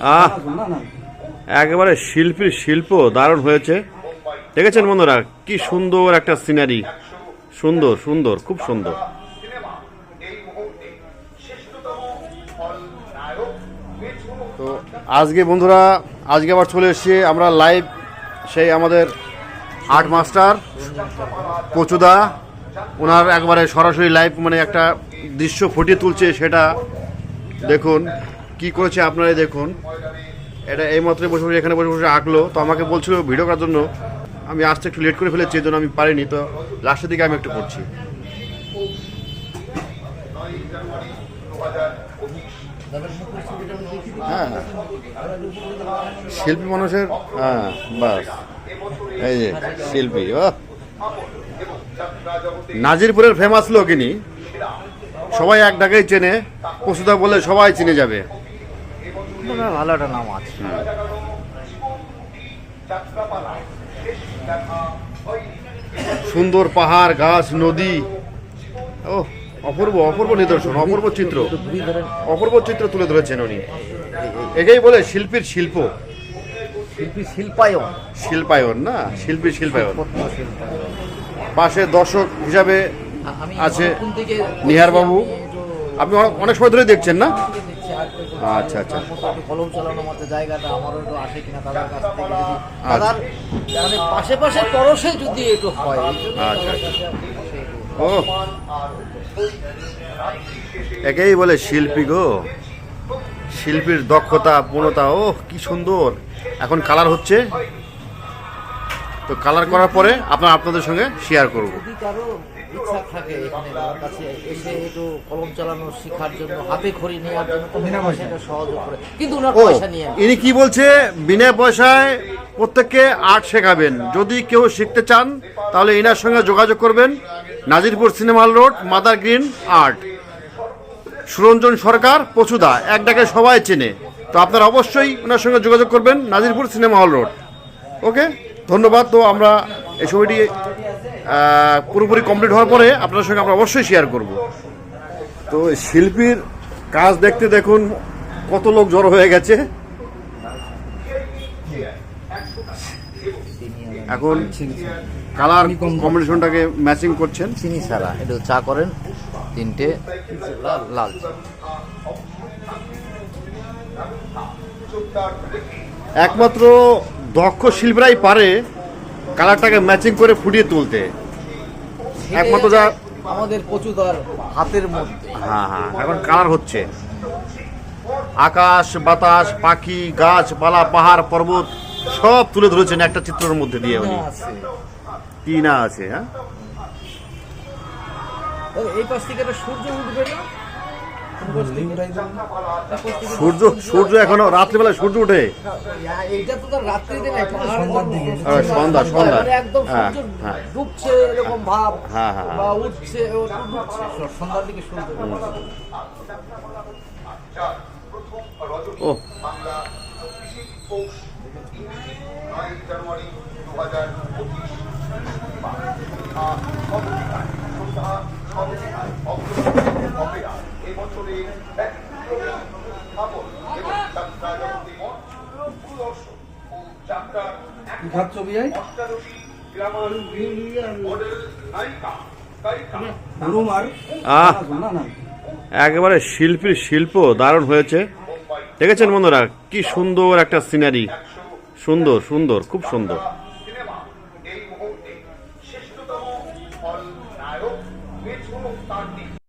আহ! না না। একেবারে শিল্পীর শিল্প দারুণ হয়েছে। দেখেছেন বন্ধুরা কি সুন্দর একটা সিনারি। সুন্দর সুন্দর খুব সুন্দর। তো আজকে বন্ধুরা আজকে আবার চলে এসেছি আমরা লাইভ সেই আমাদের আর্ট মাস্টার কচুদা। ওনার একবারে সরাসরি লাইভ মানে একটা দৃশ্য ফুটিয়ে তুলছে সেটা দেখুন। কি করেছে আপনারাই দেখুন। এটা এই মাত্র বসে বসে এখানে বসে বসে আঁকলো। তো আমাকে বলছিল ভিডিও করার জন্য। আমি আসতে একটু লেট করে ফেলেছি এই জন্য আমি পারিনি। তো লাস্টের দিকে আমি একটু করছি। হ্যাঁ শিল্পী মানুষের হ্যাঁ বাস। এই যে, শিল্পী ও নাজিরপুরের ফেমাস লোক ইনি। সবাই এক ডাকেই চেনে পশুদা বলে সবাই চিনে যাবে। ভালো একটা নাম আছে। সুন্দর পাহাড় গাছ নদী। ও অপূর্ব অপূর্ব নিদর্শন অপূর্ব চিত্র। অপূর্ব চিত্র তুলে ধরেছেন উনি। একেই বলে শিল্পীর শিল্প। শিল্পী শিল্পায়ন। শিল্পায়ন না শিল্পীর শিল্পায়ন। পাশে দর্শক হিসাবে আছে নিহার বাবু। আপনি অনেক- সময় ধরে দেখছেন না আচ্ছা, আচ্ছা। কলম চালানোর মতো জায়গাটা আমারও একটু আসে কিনা তাদের কাছ থেকে আচ্ছা। দাদার মানে পাশে পাশে পরশে যদি একটু হয় আচ্ছা, আচ্ছা। ও একেই বলে শিল্পী গো শিল্পীর দক্ষতা পূর্ণতা ও কি সুন্দর এখন কালার হচ্ছে তো কালার করার পরে আপনার আপনাদের সঙ্গে শেয়ার করব। যদি ইচ্ছা থাকে এখানে দাদার কাছে। এসে একটু কলম চালানো শেখার জন্য হাতে খড়ি নেওয়ার জন্য বিনা পয়সা সহযোগ করে কিন্তু ওনার ও পয়সা নিয়ে ইনি কি বলছে? বিনা পয়সায় প্রত্যেককে আর্ট শেখাবেন। যদি কেউ শিখতে চান তাহলে ইনার সঙ্গে যোগাযোগ করবেন। Nazirpur cinema hall road Mother Green Art. Suranjan Sarkar পচুদা এক ডাকে সবাই চেনে। তো আপনারা অবশ্যই ওনার সঙ্গে যোগাযোগ করবেন Nazirpur cinema hall road. Okay? ধন্যবাদ। তো আমরা এই ছবিটি পুরোপুরি কমপ্লিট হওয়ার পরে আপনার সঙ্গে আমরা অবশ্যই শেয়ার করব। তো শিল্পীর কাজ দেখতে দেখুন কত লোক জড়ো হয়ে গেছে। এখন কালার কম্বিনেশনটাকে ম্যাচিং করছেন। চিনি ছাড়া একটু চা করেন তিনটে লাল। একমাত্র দক্ষ শিল্পীরাই পারে কালারটাকে ম্যাচিং করে ফুটিয়ে তুলতে। একমাত্র যা আমাদের কচুদার হাতের মধ্যে। হ্যাঁ হ্যাঁ এখন কালার হচ্ছে। আকাশ বাতাস পাখি গাছপালা পাহাড় পর্বত সব তুলে ধরেছেন একটা চিত্রের মধ্যে দিয়ে উনি। আছে। কি না আছে হ্যাঁ। এই পাশ থেকে একটা সূর্য উঠবে না? সূর্য সূর্য এখনও রাত্রিবেলা সূর্য উঠে হ্যাঁ, হ্যাঁ, সন্ধ্যা, সন্ধ্যা। একদম হ্যাঁ, সূর্য হ্যাঁ। ডুবছে এরকম ভাব হ্যাঁ, হ্যাঁ, হ্যাঁ। বা উঠছে ও ডুবছে একেবারে শিল্পীর শিল্প দারুণ হয়েছে। দেখেছেন বন্ধুরা কি সুন্দর একটা সিনারি সুন্দর সুন্দর খুব সুন্দর।